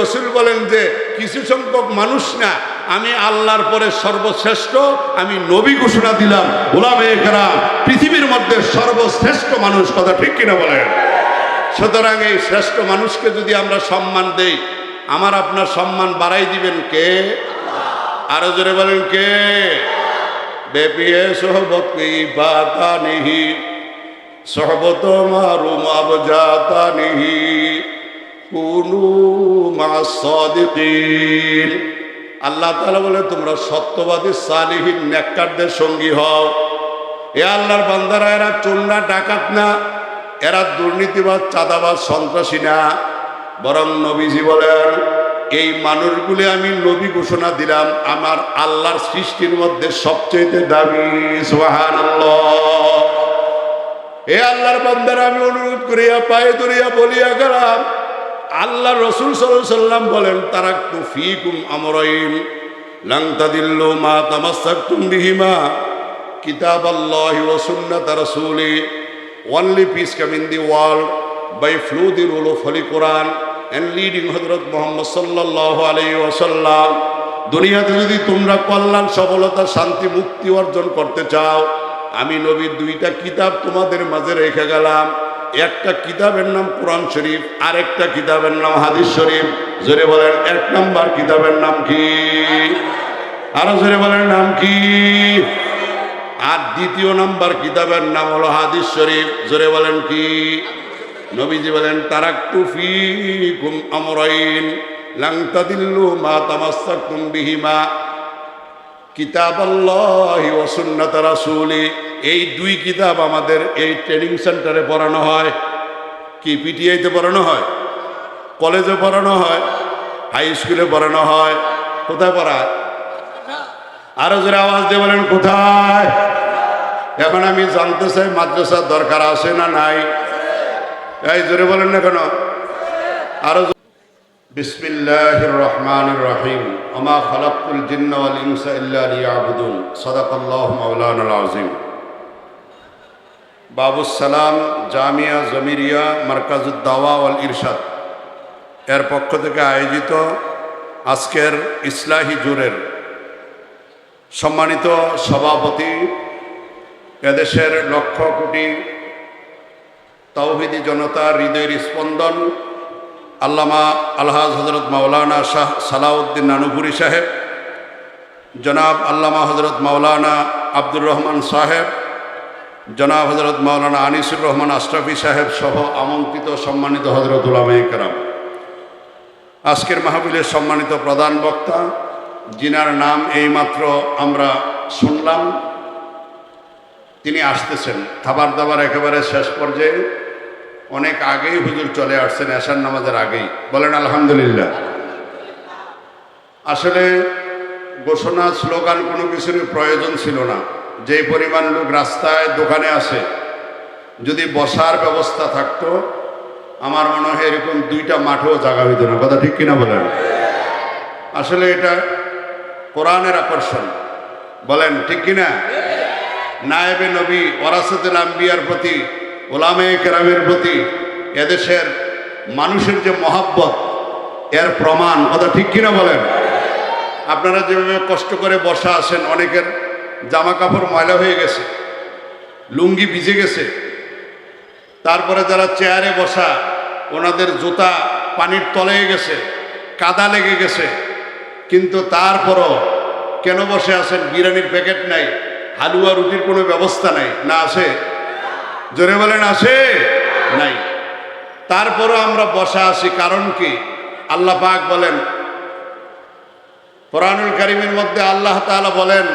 রসুল বলেন যে, কিছু সংখ্যক মানুষ না, আমি আল্লাহর পরে সর্বশ্রেষ্ঠ, আমি নবী ঘোষণা দিলাম গোলামে একরাম, পৃথিবীর মধ্যে সর্বশ্রেষ্ঠ মানুষ, কথা ঠিক কিনা বলেন? সুতরাং এই শ্রেষ্ঠ মানুষকে যদি আমরা সম্মান দেই, আমার আপনার সম্মান বাড়াই দিবেন কে? আরও জোরে বলেন কে? বেপিয়ে সোহবত বাতা নিহি, সোহবত মারুম নিহি। আল্লাহ তাআলা বলে তোমরা সত্যবাদী সালিহীন নেককারদের সঙ্গী হও। এ আল্লাহর বান্দারা, এরা চোর ডাকাত না, এরা দুর্নীতিবাদ চাঁদাবাদ সন্ত্রাসী না। বরং নবীজি বলেন, এই মানুষগুলি আমি নবী ঘোষণা দিলাম, আমার আল্লাহর সৃষ্টির মধ্যে সবচেয়ে দামি সোহান এ আল্লাহর বান্দারা, আমি অনুরোধ করিয়া, পায়ে ধরিয়া বলিয়া গেলাম আল্লাহ রসুল সাল্লাম বলেন তারা ফিকুম আমরাইন লাংতা দিল্ল মা তামাসাকুম বিহিমা কিতাব আল্লাহ ও সুন্নাত রাসূলি, only peace come in the world, by follow the rule of Holy Quran and leading হজরত মোহাম্মদ সাল্লাল্লাহু আলাইহি ওয়াসাল্লাম। দুনিয়াতে যদি তোমরা কল্যাণ, সফলতা, শান্তি, মুক্তি অর্জন করতে চাও, আমি নবীর দুইটা কিতাব তোমাদের মাঝে রেখে গেলাম। একটা কিতাবের নাম কোরআন শরীফ আর একটা কিতাবের নাম হাদিস শরীফ। জোরে বলেন, এক নাম্বার কিতাবের নাম কি? আরও জোরে বলেন, নাম কি? আর দ্বিতীয় নাম্বার কিতাবের নাম হলো হাদিস শরীফ। জোরে বলেন কি? নবীজি বলেন, তারাক্তু ফিকুম আমরাইন, লাং তাদিল্লু মা তামাসসাকুম বিহিমা। কিতাব আল্লাহি ওয়া রাসূলি। এই দুই কিতাব আমাদের এই ট্রেনিং সেন্টারে পড়ানো হয়। কি পিটিআইতে পড়ানো হয়? কলেজে পড়ানো হয়? হাই স্কুলে পড়ানো হয়? কোথায় পড়ায় আরও জোরে আওয়াজ দিয়ে বলেন, কোথায়? এখন আমি জানতে চাই, মাদ্রাসার দরকার আছে না নাই? এই জোরে বলেন না কেন? আরও বিসমিল্লাহির রহমানির রহিম। আমা খালাকুল জিন্না ওয়াল ইনসা ইল্লা লিয়াবুদুন। সাদাকাল্লাহু মাওলানাল আযীম। বাবুস সালাম জামিয়া, জমিরিয়া মার্কাজুদ দাওয়া ওয়াল ইরশাদ। এর পক্ষ থেকে আয়োজিত আজকের ইসলাহি জুরের সম্মানিত সভাপতি, এদেশের লক্ষ কোটি তৌহিদি জনতার হৃদয়ের স্পন্দন, আল্লামা আলহাজ হজরত মাওলানা শাহ সালাউদ্দিন নানুপুরি সাহেব, জনাব আল্লামা হজরত মাওলানা আব্দুর রহমান সাহেব জনাব হজরত মাওলানা আনিসুর রহমান আশরাফি সাহেব সহ আমন্ত্রিত সম্মানিত হজরত উলামে কারাম আজকের মাহবিলের সম্মানিত প্রধান বক্তা, যিনার নাম এইমাত্র আমরা শুনলাম, তিনি আসতেছেন। খাবার দাবার একেবারে শেষ পর্যায়ে অনেক আগেই হুজুর চলে আসছেন, এশার নামাজের আগেই। বলেন, আলহামদুলিল্লাহ। আসলে ঘোষণা, স্লোগান কোনো কিছুরই প্রয়োজন ছিল না। যে পরিমাণ লোক রাস্তায়, দোকানে আসে, যদি বসার ব্যবস্থা থাকতো, আমার মনে হয় এরকম দুইটা মাঠেও জায়গা হইতো না। কথা ঠিক কিনা বলেন? আসলে এটা কোরআনের আকর্ষণ। বলেন, ঠিক কিনা? নায়েবে নবী ওরাসতুল আম্বিয়ার প্রতি, ওলামে কেরামের প্রতি, এদেশের মানুষের যে মহাব্বত, এর প্রমাণ, কথা ঠিক কিনা বলেন? আপনারা যেভাবে কষ্ট করে বসা আসেন অনেকের জামা কাপড় ময়লা হয়ে গেছে, লুঙ্গি ভিজে গেছে। তারপরে যারা চেয়ারে বসা, ওনাদের জুতা পানির তলে গেছে, কাদা লেগে গেছে। কিন্তু তারপরও কেন বসে আছেন? বিরিয়ানির প্যাকেট নাই, হালুয়া রুটির কোনো ব্যবস্থা নাই, না আছে? জোরে বলেন, আছে? নাই। তারপরও আমরা বসা আছি, কারণ কি? আল্লাহ পাক বলেন, কোরআনুল করিমের মধ্যে আল্লাহ তাআলা বলেন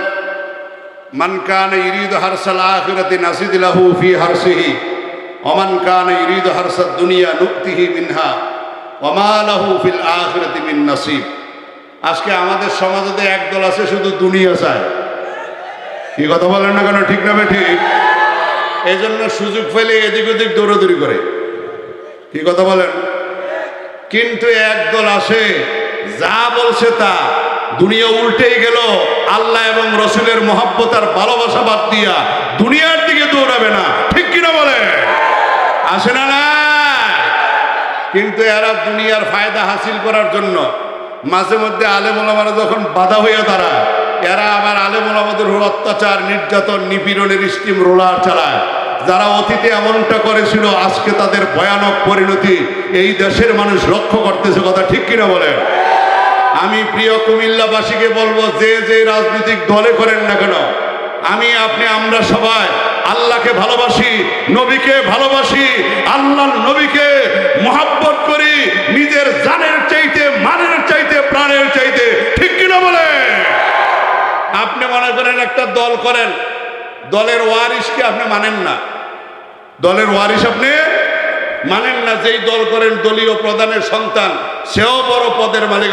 মান কান ইরিদ হারসাল আখিরাতি নাসিদিলাহু ফি হারসিহি ওমান কান ইরিদ হারসাদ দুনিয়া নুক্তিহি মিনহা ওমা লাহু ফিল মিন নাসিব। আজকে আমাদের সমাজে একদল আছে, শুধু দুনিয়া চায়। কি কথা বলেন না কেন? ঠিক না ঠিক? এই জন্য সুযোগ পেলে এদিক ওদিক দৌড়াদৌড়ি করে। কি কথা বলেন? কিন্তু একদল আসে যা বলছে তা দুনিয়া উল্টেই গেল। আল্লাহ এবং রসুলের মহাব্বত আর ভালোবাসা বাদ দিয়া দুনিয়ার দিকে দৌড়াবে না। ঠিক কিনা বলে? আসে না না? কিন্তু এরা দুনিয়ার ফায়দা হাসিল করার জন্য মাঝে মধ্যে আলেমোলামারা যখন বাধা হইয়া দাঁড়ায়, এরা আবার আলেমোলামাদের অত্যাচার, নির্যাতন, নিপীড়নের স্টিম রোলার চালায়। যারা অতীতে এমনটা করেছিল, আজকে তাদের ভয়ানক পরিণতি এই দেশের মানুষ লক্ষ্য করতেছে কথা ঠিক কিনা বলেন আমি প্রিয় কুমিল্লাবাসীকে বলব, যে যে রাজনৈতিক দলে করেন না কেন, আমি, আপনি, আমরা সবাই আল্লাহকে ভালোবাসি, নবীকে ভালোবাসি আল্লাহ নবীকে মহাব্বত করি, নিজের জানের চাইতে, মানের চাইতে, প্রাণের চাইতে, ঠিক কিনা বলে? আপনি মনে করেন একটা দল করেন, দলের ওয়ারিসকে আপনি মানেন না। দলের ওয়ারিস আপনি মানেন না যেই দল করেন দলীয় প্রধানের সন্তান, সেও বড় পদের মালিক।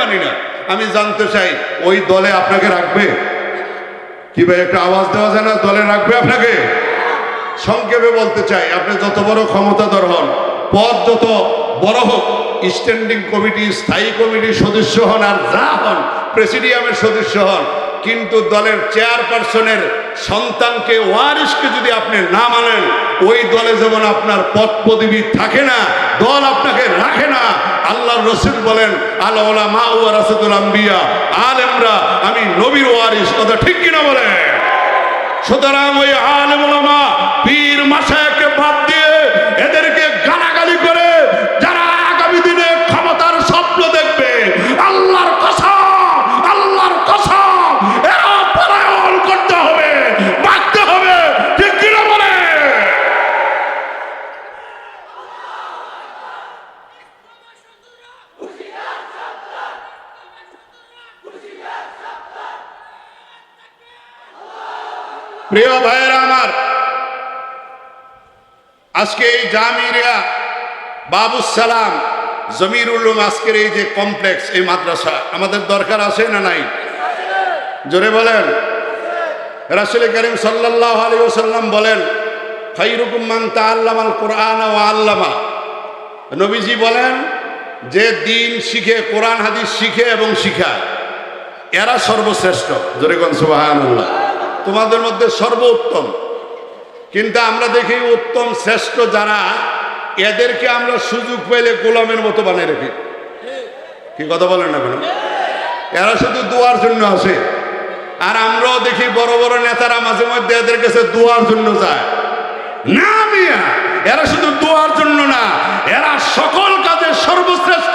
মানি না। আমি জানতে চাই, ওই দলে আপনাকে রাখবে? কি ভাই, একটা আওয়াজ দেওয়া যায় না? দলে রাখবে আপনাকে? সংক্ষেপে বলতে চাই, আপনি যত বড় ক্ষমতাধর হন, পদ যত বড় হোক স্ট্যান্ডিং কমিটি স্থায়ী কমিটির সদস্য হন আর যা হন প্রেসিডিয়ামের সদস্য হন কিন্তু দলের চেয়ারপারসনের সন্তানকে ওয়ারিসকে যদি আপনি না মানেন, ওই দলে যেমন আপনার পদ পদবি থাকে না, দল আপনাকে রাখে না আল্লাহ রসুল বলেন আল্লাহ মা ও রাসুল আম্বিয়া আলেমরা আমি নবীর ওয়ারিস কথা ঠিক কিনা বলে সুতরাং ওই আলেম পীর মাসায়কে বাদ দিয়ে এদেরকে গালাগালি করে যারা আগামী দিনে ক্ষমতার স্বপ্ন দেখবে আল্লাহর কসম আল্লাহর কসম এরা পরায়ণ করতে হবে বাঁচতে হবে ঠিক কিনা বলে প্রিয় ভাইয়েরা আমার, আজকে এই জামিরিয়া বাবুস সালাম জমিরুল উলুম আজকের এই যে কমপ্লেক্স, এই মাদ্রাসা, আমাদের দরকার আছে না নাই? জোরে বলেন। রাসুল করিম সাল্লাহ আলী ওসাল্লাম বলেন, খাইরুকুম মান তাআল্লামাল কোরআন ও আল্লামা। নবীজি বলেন, যে দিন শিখে, কোরআন হাদিস শিখে এবং শিখায়, এরা সর্বশ্রেষ্ঠ। জোরে কোন সুবহানাল্লাহ। তোমাদের মধ্যে সর্বোত্তম। কিন্তু আমরা দেখি উত্তম শ্রেষ্ঠ যারা, এদেরকে আমরা সুযোগ পেলে গোলামের মতো বানিয়ে রাখি। কি কথা বলেন না কেন? এরা শুধু দোয়ার জন্য আসে। আর আমরাও দেখি বড় বড় নেতারা মাঝে মধ্যে এদের কাছে দোয়ার জন্য যায়। না মিয়া, এরা শুধু দোয়ার জন্য না, এরা সকল কাজে সর্বশ্রেষ্ঠ।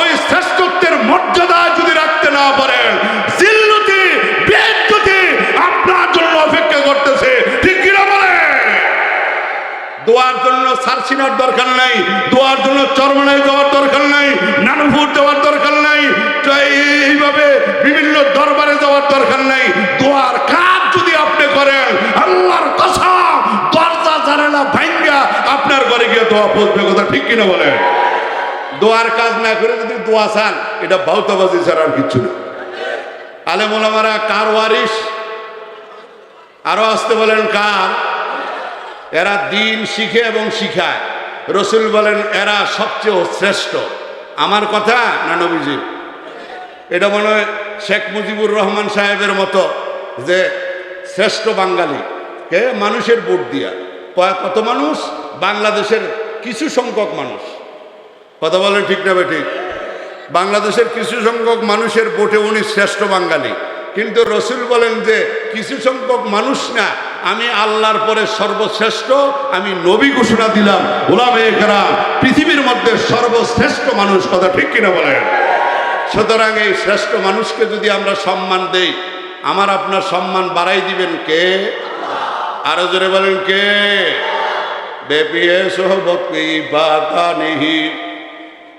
ওই শ্রেষ্ঠত্বের মর্যাদা যদি রাখতে না পারেন জিল্লতি বেজ্জতি আপনার জন্য অপেক্ষা করতেছে ঠিক কিনা বলে দোয়ার জন্য সারসিনার দরকার নাই, দোয়ার জন্য চরমনায় যাওয়ার দরকার নাই নানুপুর যাওয়ার দরকার নাই এইভাবে বিভিন্ন দরবারে যাওয়ার দরকার নাই। দোয়ার কাজ যদি আপনি করেন, আল্লাহর কথা দরজা, জানালা ভাঙ্গা আপনার ঘরে গিয়ে দোয়া পৌঁছবে, কথা ঠিক কিনা বলেন? দোয়ার কাজ না করে যদি দোয়া চান, এটা বাউতাবাজি ছাড়া আর কিচ্ছু না। আলেমোলামারা কার ওয়ারিস আরও আসতে বলেন কার? এরা দিন শিখে এবং শিখায়। রসুল বলেন, এরা সবচেয়ে শ্রেষ্ঠ। আমার কথা না নবীজি এটা মনে হয় শেখ মুজিবুর রহমান সাহেবের মতো যে শ্রেষ্ঠ বাঙালি। কে? মানুষের ভোট দিয়া। কত মানুষ? বাংলাদেশের কিছু সংখ্যক মানুষ। কথা বলেন ঠিক না ঠিক বাংলাদেশের কিছু সংখ্যক মানুষের ভোটে উনি শ্রেষ্ঠ বাঙালি। কিন্তু রসুল বলেন যে, কিছু সংখ্যক মানুষ না আমি আল্লাহর পরে সর্বশ্রেষ্ঠ, আমি নবী ঘোষণা দিলাম, ওলামে একরাম, পৃথিবীর মধ্যে সর্বশ্রেষ্ঠ মানুষ, কথা ঠিক কিনা বলেন? সুতরাং এই শ্রেষ্ঠ মানুষকে যদি আমরা সম্মান দেই, আমার আপনার সম্মান বাড়াই দিবেন কে? আরও জোরে বলেন কে? বেপিয়ে সোহবত বাতা নিহি?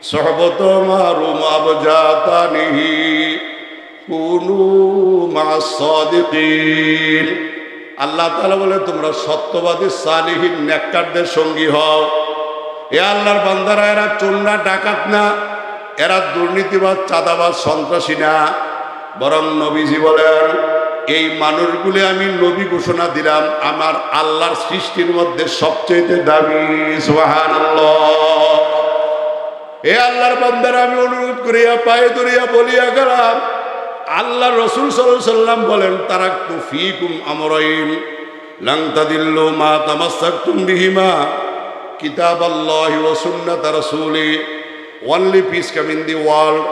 সহবত মারুম নিহি? কুনু মা সাদিকিন। আল্লাহ তালা বলে, তোমরা সত্যবাদী, সালিহীন, নেককারদের সঙ্গী হও। এ আল্লাহর বান্দারা, এরা চোর ডাকাত না। এরা দুর্নীতিবাদ চাঁদাবাদ সন্ত্রাসী না। বরং নবীজি বলেন, এই মানুষগুলি আমি নবী ঘোষণা দিলাম, আমার আল্লাহর সৃষ্টির মধ্যে সবচেয়ে দামি। সুবহানাল্লাহ। এ আল্লাহর বান্দারা, আমি অনুরোধ করিয়া, পায়ে ধরিয়া বলিয়া গেলাম আল্লাহ রসুল সাল্লাম বলেন তারা ফিকুম আমরাইন লাংতাদিল্লু মা তামাসাক্তুম বিহিমা কিতাব আল্লাহ ও সুন্নাত রসুলি only peace come in the world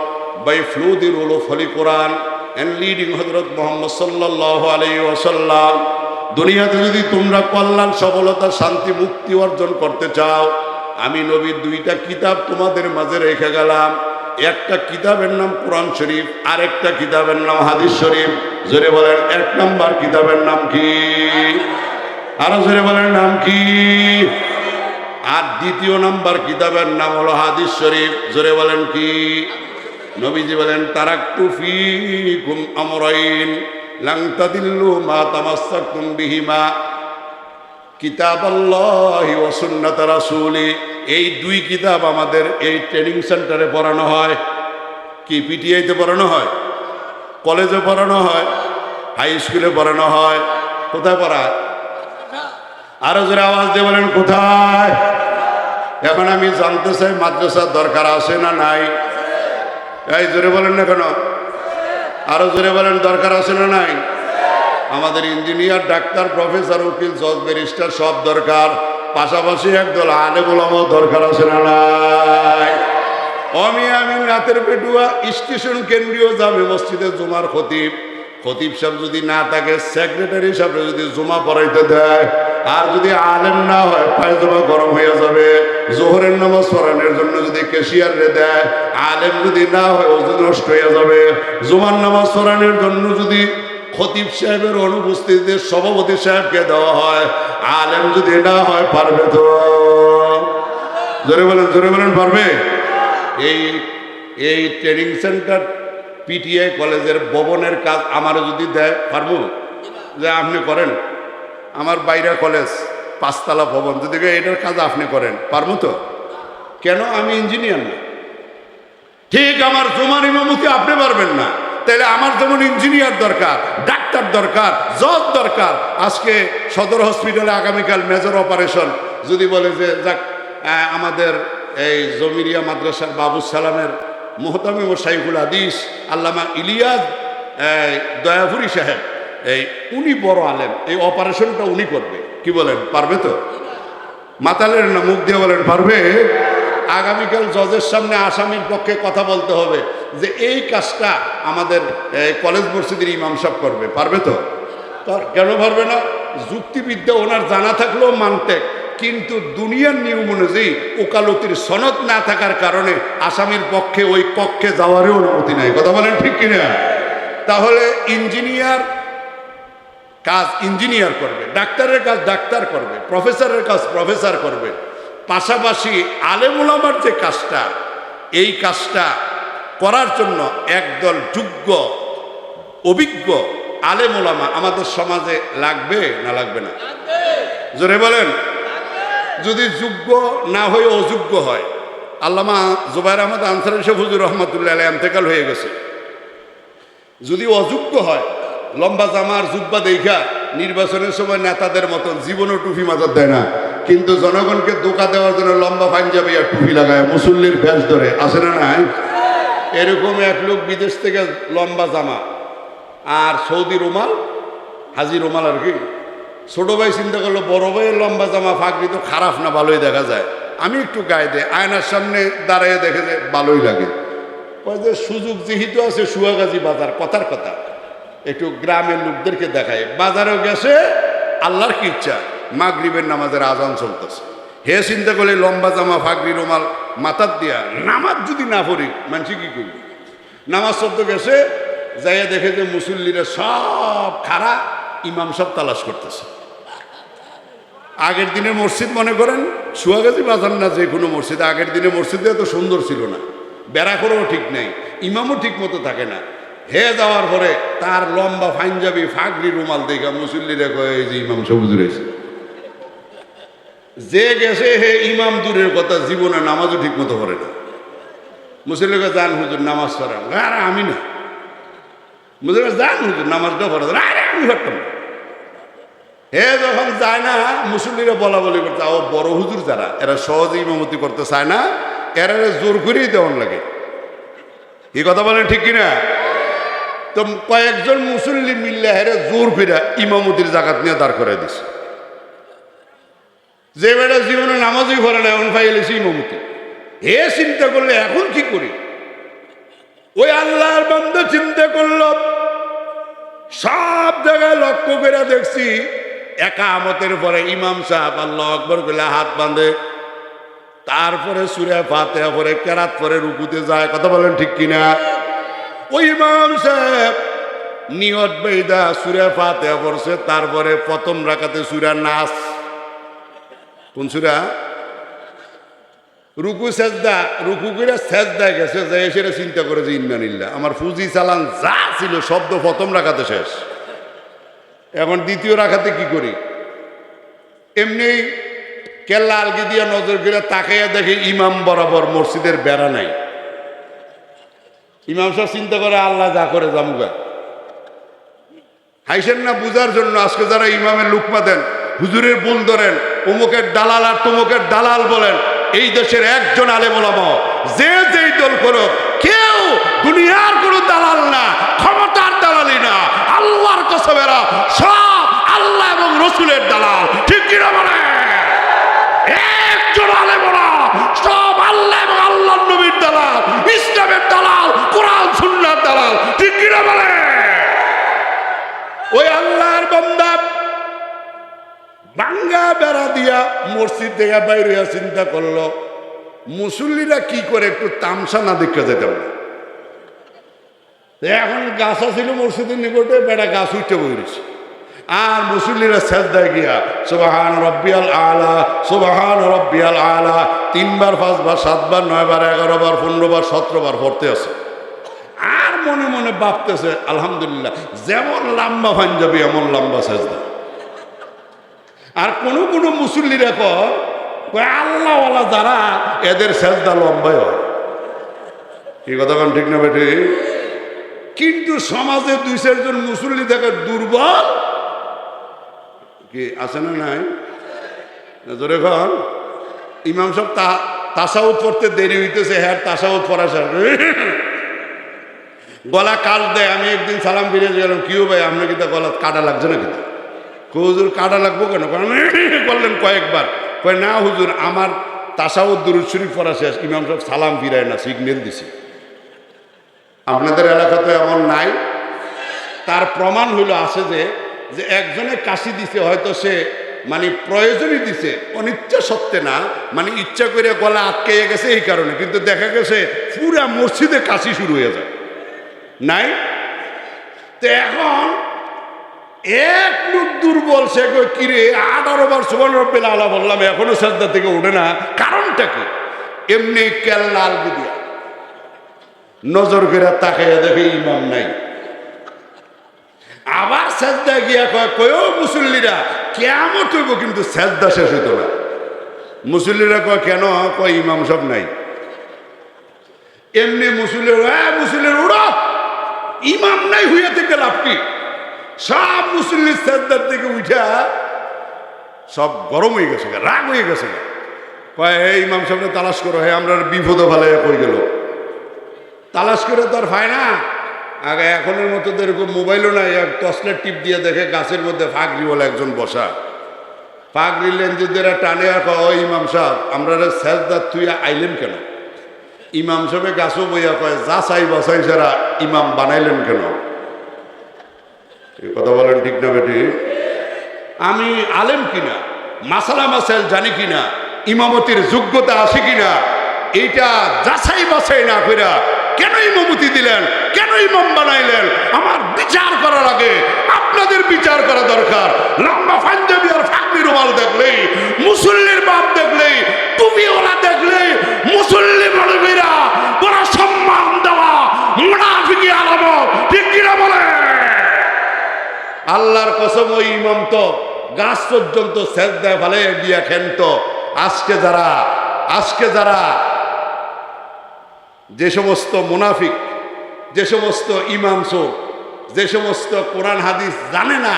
by flew the rule of Holy Quran and leading Hazrat Muhammad sallallahu alayhi wasallam দুনিয়াতে যদি তোমরা কল্যাণ, সফলতা, শান্তি, মুক্তি অর্জন করতে চাও, আমি নবীর দুইটা কিতাব তোমাদের মাঝে রেখে গেলাম। একটা কিতাবের নাম কোরআন শরীফ আর একটা কিতাবের নাম হাদিস শরীফ। জোরে বলেন, এক নম্বর কিতাবের নাম কি? আরও জোরে বলেন, নাম কি? আর দ্বিতীয় নাম্বার কিতাবের নাম হলো হাদিস শরীফ। জোরে বলেন কি? নবীজি বলেন, তারাক্তু ফিকুম আমরাইন, লাং তাদিল্লু মা তামাসসাকতুম বিহিমা। কিতাব আল্লাহ ও সুন্নাত রাসূলি। এই দুই কিতাব আমাদের এই ট্রেনিং সেন্টারে পড়ানো হয়। কি পিটিআইতে পড়ানো হয়? কলেজে পড়ানো হয়? হাই স্কুলে পড়ানো হয়? কোথায় পড়ায়? আরও জোরে আওয়াজ দিয়ে বলেন, কোথায়? এখন আমি জানতে চাই, মাদ্রাসার দরকার আছে না নাই? এই জোরে বলেন না কেন? আরও জোরে বলেন, দরকার আছে না নাই? আমাদের ইঞ্জিনিয়ার ডাক্তার প্রফেসর উকিল, জজ ব্যারিস্টার সব দরকার। পাশাপাশি একদল আলে বলামও দরকার আছে না নাই? অমি আমি রাতের পেটুয়া স্টেশন কেন্দ্রীয় জামে মসজিদে জুমার খতিব। খতিব সাহেব যদি না থাকে সেক্রেটারি সাহেব যদি জুমা পড়াইতে দেয়, আর যদি আলেম না হয়, পায়জামা গরম হয়ে যাবে। জোহরের নামাজ পড়ানোর জন্য যদি কেশিয়ার রে দেয়, আলেম যদি না হয় ওজন নষ্ট হয়ে যাবে। জুমার নামাজ পড়ানোর জন্য যদি খতিব সাহেবের অনুপস্থিতিতে সভাপতি সাহেবকে দেওয়া হয়। আলেম যদি না হয়, পারবে তো? জোরে বলেন জোরে বলেন, পারবে? এই এই ট্রেনিং সেন্টার পিটিআই কলেজের ভবনের কাজ আমার যদি দেয়, পারব? যে আপনি করেন। আমার বাইরা কলেজ, পাঁচতলা ভবন, যদি এটার কাজ আপনি করেন, পারব তো? কেন? আমি ইঞ্জিনিয়ার না। ঠিক আমার জুমার ইমামতি আপনি পারবেন না। তাহলে আমার যেমন ইঞ্জিনিয়ার দরকার ডাক্তার দরকার জজ দরকার আজকে সদর হসপিটালে আগামীকাল মেজর অপারেশন যদি বলে যে যাক আমাদের এই জমিরিয়া মাদ্রাসার বাবু সালামের মোহতামিম ও শাইখুল হাদিস আল্লামা ইলিয়াস এই, দয়াপুরি সাহেব এই উনি বড় আলেম এই অপারেশনটা উনি করবে। কি বলেন পারবে তো? মাতালের না মুখ দিয়ে বলেন পারবে? আগামীকাল জজের সামনে আসামির পক্ষে কথা বলতে হবে যে এই কাজটা আমাদের কলেজ মসজিদের ইমাম সাহেব করবে, পারবে তো? কেন পারবে না? যুক্তিবিদ্যা ওনার জানা থাকলেও মানতে। কিন্তু দুনিয়ার নিয়ম অনুযায়ী ওকালতির সনদ না থাকার কারণে আসামির পক্ষে ওই কক্ষে যাওয়ারও অনুমতি নাই। কথা বলেন ঠিক কিনা? তাহলে ইঞ্জিনিয়ার কাজ ইঞ্জিনিয়ার করবে, ডাক্তারের কাজ ডাক্তার করবে, প্রফেসরের কাজ প্রফেসর করবে। পাশাপাশি আলেমুলামার যে কাজটা, এই কাজটা করার জন্য একদল যোগ্য, অভিজ্ঞ আলেমুলামা আমাদের সমাজে লাগবে না লাগবে না? জোরে বলেন। যদি যোগ্য না হয়ে অযোগ্য হয়, আল্লামা জুবাইর আহমদ আনসার হুজুর রহমতুল্লাহ আলাই এন্তেকাল হয়ে গেছে। যদি অযোগ্য হয়, লম্বা জামার জুব্বা দেখা নির্বাচনের সময় নেতাদের মতন জীবনও টুপি মাথার দেয় না। কিন্তু জনগণকে দোকা দেওয়ার জন্য লম্বা পাঞ্জাবি আর টুপি লাগায়, মুসল্লির ব্যাস ধরে আসে না নাই? এরকম এক লোক বিদেশ থেকে লম্বা জামা আর সৌদি রুমাল, হাজি রুমাল আর কি। ছোট ভাই চিন্তা করল, বড় ভাইয়ের লম্বা জামা, ফাঁকরি তো খারাপ না, ভালোই দেখা যায়। আমি একটু গায়ে দেয় আয়নার সামনে দাঁড়িয়ে দেখে যে ভালোই লাগে। যে, সুযোগ যেহেতু আছে, সুয়াগাজী বাজার, কথার কথা। একটু গ্রামের লোকদেরকে দেখায়। বাজারেও গেছে, আল্লাহর কি ইচ্ছা? মাগরিবের নামাজের আজান চলতেছে। হে চিন্তা করলে লম্বা জামা, ফাগরি, রুমাল, মাথার দিয়া নামাজ যদি না পড়ি, মানুষ কি করবে? নামাজ চলত গেছে, যাইয়া দেখে যে মুসল্লিরা সব খারা ইমাম সব তালাশ করতেছে। আগের দিনের মসজিদ মনে করেন, সুয়াগাজি বাজার না যে কোনো মসজিদ, আগের দিনে মসজিদে এত সুন্দর ছিল না। বেড়া করেও ঠিক নেই, ইমামও ঠিক মতো থাকে না। হে যাওয়ার পরে তার লম্বা পাঞ্জাবি ফাগরি, রুমাল দেখা মুসল্লিরা কয়ে যে ইমাম সবুজ রয়েছে। যে গেছে হে ইমাম দূরের কথা জীবনে নামাজও ঠিক মতো পড়ে না। মুসল্লিকে যান হুজুর, নামাজ আরে আমি না। মুসলিম যান হুজুর নামাজটা পড়া আরে আমি পড়তাম না। হে যখন যায় না, মুসল্লিরা বলা বলি করতে, ও বড় হুজুর যারা, এরা সহজে ইমামতি করতে চায় না, এরা জোর করেই দেওয়ান লাগে। এই কথা বলেন ঠিক কিনা? তো কয়েকজন মুসল্লি মিললে হেরে জোর ফিরা ইমামতির জাগাত নিয়ে দাঁড় করে দিছে। যে বেটা জীবনে নামাজই পড়ে না, এখন পাইলেছি ইমামতি হে চিন্তা করলে এখন কি করি? ওই আল্লাহর বন্ধ চিন্তা করল, সব জায়গায় লক্ষ্য করে দেখছি একা আমতের পরে ইমাম সাহেব আল্লাহ আকবরগুলা হাত বাঁধে। তারপরে সুরে ফাতে পরে কেরাত পরে রুকুতে যায়, কথা বলেন ঠিক কিনা? ওই ইমাম সাহেব নিয়ত বেদা সুরে ফাতে পড়ছে, তারপরে প্রথম রাখাতে সুরা নাচ কোন সুরা রুকু সেজদা, রুকু করে সেজদায় গেছে যে সেটা চিন্তা করে যে ইন্নানিল্লা আমার ফুজি চালান যা ছিল শব্দ প্রথম রাখাতে শেষ। এখন দ্বিতীয় রাখাতে কি করি? এমনি কেল্লা আলগি দিয়ে নজর করে তাকাইয়া দেখে ইমাম বরাবর মসজিদের বেড়া নাই। ইমাম সব চিন্তা করে, আল্লাহ যা করে জামুগা হাইসেন না বুঝার জন্য আজকে যারা ইমামের লুকমা দেন, হুজুরের বুল ধরেন অমুকের দালাল আর তমুকের দালাল বলেন, এই দেশের একজন আলেম যে যেই দল করুক, কেউ দুনিয়ার কোনো দালাল না, ক্ষমতার দালালি না, আল্লাহর কসমেরা সব আল্লাহ এবং রসুলের দালাল, ঠিক কিনা বলে? একজন আলেম সব আল্লাহ এবং আল্লাহ নবীর দালাল, ইসলামের দালাল, কোরআন সুন্নার দালাল, ঠিক কিনা বলে? ওই আল্লাহর বন্দা বাঙ্গা বেড়া দিয়া মসজিদ থেকে বাইরে চিন্তা করল, মুসল্লিরা কি করে একটু তামসা না দেখতে যেতাম না এখন গাছ ছিল মসজিদের নিকটে, বেড়া গাছ উঠতে বইরেছে। আর মুসল্লিরা সেজদায় গিয়া, সুবাহান রব্বিয়াল আলা, সুবাহান রব্বিয়াল আলা, তিনবার, পাঁচবার, সাতবার, নয়বার এগারো বার পনেরো বার সতেরো বার পড়তে আছে। আর মনে মনে ভাবতেছে, আলহামদুলিল্লাহ, যেমন লম্বা পাঞ্জাবি, এমন লম্বা সেজদা। আর কোন কোন মুসল্লিরা কয় আল্লাহওয়ালা যারা, এদের সেজদা লম্বাই হয়। কি কথা কোন ঠিক না বেঠি? কিন্তু সমাজে দুই চারজন মুসল্লি থাকে দুর্বল। কি, আছে না নাই? জোরে কন। ইমাম সব তা, তাসাউদ পড়তে দেরি হইতেছে হ্যাঁ তাসাউদ পড়া স্যার গলা কাট দেয়, আমি একদিন সালাম ফিরে গেলাম কিও ভাই, আপনার কিন্তু গলা কাটা লাগছে না কিন্তু হুজুর কাটা লাগবো কেন? বললেন কয়েকবার। কয়, না হুজুর, আমার তাসাউদ দুরুদ শরীফ পড়া শেষ, ইমাম সব সালাম ফিরায় না সিগন্যাল দিছি। আপনাদের এলাকাতে এমন নাই। তার প্রমাণ হইল আছে যে যে একজনে কাশি দিছে, হয়তো সে মানে প্রয়োজনই দিছে, অনিচ্ছা সত্ত্বে না মানে ইচ্ছা করে গলা আটকে গেছে এই কারণে, কিন্তু দেখা গেছে পুরা মসজিদে কাশি শুরু হয়ে যায়। নাই? তো এখন এক লোক দুর্বল, সে কিরে, আঠারো বার সুবর্ণ পেলা আলা বললাম, এখনও শ্রদ্ধা থেকে ওঠে না। কারণটা কি? এমনি কেল্লা আলবি দিয়া নজর করে তাকাইয়া দেখে ইমাম নাই। আবার সেজদা গিয়া কয় কয়ও মুসল্লিরা কেমন হইব কিন্তু সেজদা শেষ হইতো না। মুসল্লিরা কয়, কেন? কয়, ইমাম সব নাই। এমনি মুসল্লির মুসল্লির উড়ো, ইমাম নাই, হইয়া থেকে লাভ কি? সব মুসল্লির সেজদার থেকে উঠা সব গরম হয়ে গেছে রাগ হয়ে গেছে। কয় হে ইমাম সামনে তালাশ করো হে আমরা বিপদ ভালে কই গেল। তালাশ করে তো আর হয় না। আগে এখনের মতো তো এরকম মোবাইলও নাই এক টসলের টিপ দিয়ে দেখে গাছের মধ্যে ফাঁকরি বলে একজন বসা। ফাঁকরি লেঞ্জুদের টানে আর কয়, ইমাম সাহেব আমরা সেজদার তুই আইলেন কেন? ইমাম সাহেব গাছও বইয়া কয় যা চাই বাসাই সারা ইমাম বানাইলেন কেন? এই কথা বলেন ঠিক না বেটি? আমি আলেম কিনা? মাসালা মাসাইল জানি কিনা? ইমামতির যোগ্যতা আছে কিনা? এইটা যাচাই বাছাই না কইরা কেন ইমামতি দিলেন? কেন ইমাম বানাইলেন? আমার বিচার করার আগে আপনাদের বিচার করা দরকার। লম্বা পাঞ্জাবি আর ফাঁকনি রুমাল দেখলেই, মুসল্লির বাপ দেখলেই টুপিওয়ালা দেখলেই, মুসল্লি মৌলবীরা বড় সম্মান দেওয়া মুনাফিকি আলামত ঠিক কিনা বলে আল্লাহর কসম ওই ইমাম তো গাছ পর্যন্ত দেয় আজকে যারা আজকে যারা যে সমস্ত মুনাফিক, যে সমস্ত ইমাম যে সমস্ত কোরআন হাদিস জানে না,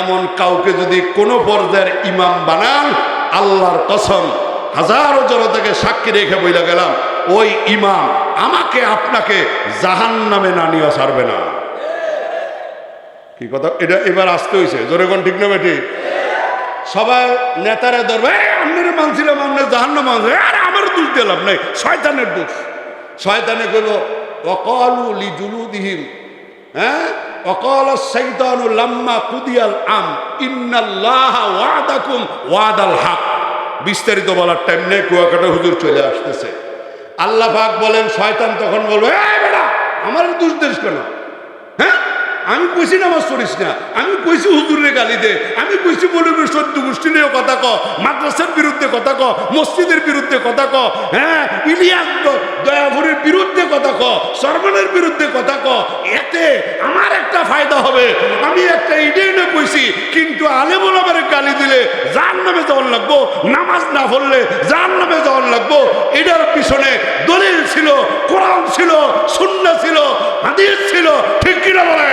এমন কাউকে যদি কোনো পর্যায়ের ইমাম বানান, আল্লাহর কসম, হাজারো জনতাকে সাক্ষী রেখে বইলা গেলাম, ওই ইমাম আমাকে, আপনাকে জাহান নামে না নিয়ে ছাড়বে না। কি কথা? এটা এবার আসতে হয়েছে জোরে কোন ঠিক না বেটি সবাই নেতারা ধরবে "এই, আপনি মানছিলাম আপনি জাহান্ন মানছে আরে আমার দোষ দিলাম নাই শয়তানের দোষ। শয়তানে গেল অকলু লি জুলুদিহিম হ্যাঁ? অকল সৈতানু লাম্মা কুদিয়াল আম ইন্নাল্লাহ ওয়াদাকুম ওয়াদাল হক। বিস্তারিত বলার টাইম নেই কুয়াকাটা হুজুর চলে আসতেছে। আল্লাহ পাক বলেন শয়তান তখন বলবে বেটা আমার দোষ দেশ কেন? হ্যাঁ? আমি কইছি নামাজ পড়িস না, আমি কইছি হুজুরের গালি দে, আমি কইছি বলবের সদ্য গোষ্ঠী নিয়ে কথা ক মাদ্রাসার বিরুদ্ধে কথা ক মসজিদের বিরুদ্ধে কথা ক হ্যাঁ ইলিয়াস দয়াভুরের বিরুদ্ধে কথা ক সরমানের বিরুদ্ধে কথা ক এতে আমার একটা ফায়দা হবে। আমি একটা ইডেনে কইছি কিন্তু আলেমুল আমার গালি দিলে যার নামে যাওয়ার লাগবো, নামাজ না পড়লে যার নামে যাওয়ার লাগবো। এটার পিছনে দলিল ছিল, কোরআন ছিল সুন্না ছিল, হাদিস ছিল, ঠিক কিনা বলে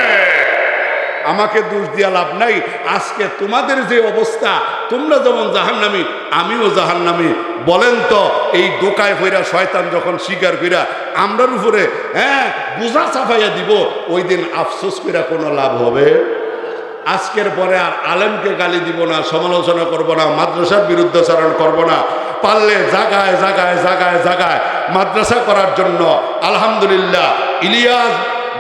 আমাকে দোষ দিয়া লাভ নাই। আজকে তোমাদের যে অবস্থা, তোমরা যেমন জাহান্নামি, আমিও জাহান্নামি। বলেন তো, এই দোকায় ফেরা শয়তান যখন স্বীকার কইরা আমরার উপরে হ্যাঁ বোঝা চাপাইয়া দিব, ওই দিন আফসোস কইরা কোনো লাভ হবে? আজকের পরে আর আলেমকে গালি দিব না, সমালোচনা করব না, মাদ্রাসার বিরুদ্ধাচরণ করব না। পারলে জাগায় জাগায় জাগায় জাগায় মাদ্রাসা করার জন্য, আলহামদুলিল্লাহ, ইলিয়াস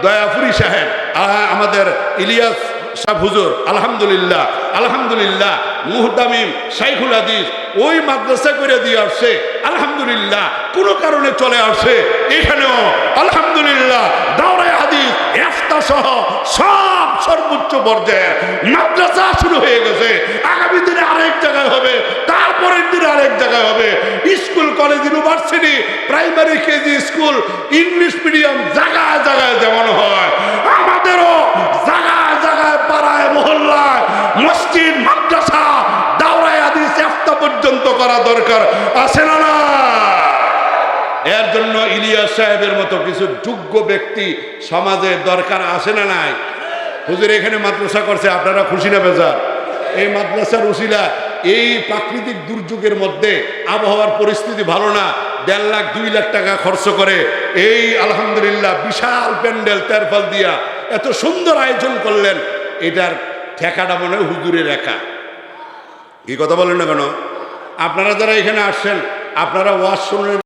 দয়াফুরি সাহেব আমাদের ইলিয়াস সাহেব হুজুর, আলহামদুলিল্লাহ আলহামদুলিল্লাহ মুহতামিম শাইখুল হাদিস, ওই মাদ্রাসা করে দিয়ে আসছে, আলহামদুলিল্লাহ, কোনো কারণে চলে আসছে, এখানেও আলহামদুলিল্লাহ, দাওরায় হাদিস এফতা সহ সব সর্বোচ্চ পর্যায়ে মাদ্রাসা শুরু হয়ে গেছে, আগামী দিনে আরেক জায়গায় হবে, তারপরের দিনে আরেক জায়গায় হবে, school, college, university, primary, KG, school, English medium, জায়গায় জায়গায় যেমন হয় আমাদেরও জায়গায় জায়গায় পাড়ায় মহল্লায় মসজিদ মাদ্রাসা দাওরায় আদি চেষ্টা পর্যন্ত করা দরকার আছে না না? এর জন্য ইলিয়াস সাহেবের মতো কিছু যোগ্য ব্যক্তি সমাজে দরকার আসে না নাই? হুজুর, এখানে মাদ্রাসা করছে, আপনারা খুশি না বেজার? এই মাদ্রাসার উসিলা, এই প্রাকৃতিক দুর্যোগের মধ্যে আবহাওয়ার পরিস্থিতি ভালো না, দেড় লাখ, দুই লাখ টাকা খরচ করে এই আলহামদুলিল্লাহ বিশাল প্যান্ডেল তেরফল দিয়া এত সুন্দর আয়োজন করলেন। এটার ঠেকাটা মনে হয় হুজুরের একা। এই কথা বলেন না কেন? আপনারা যারা এখানে আসছেন আপনারা শুনলেন।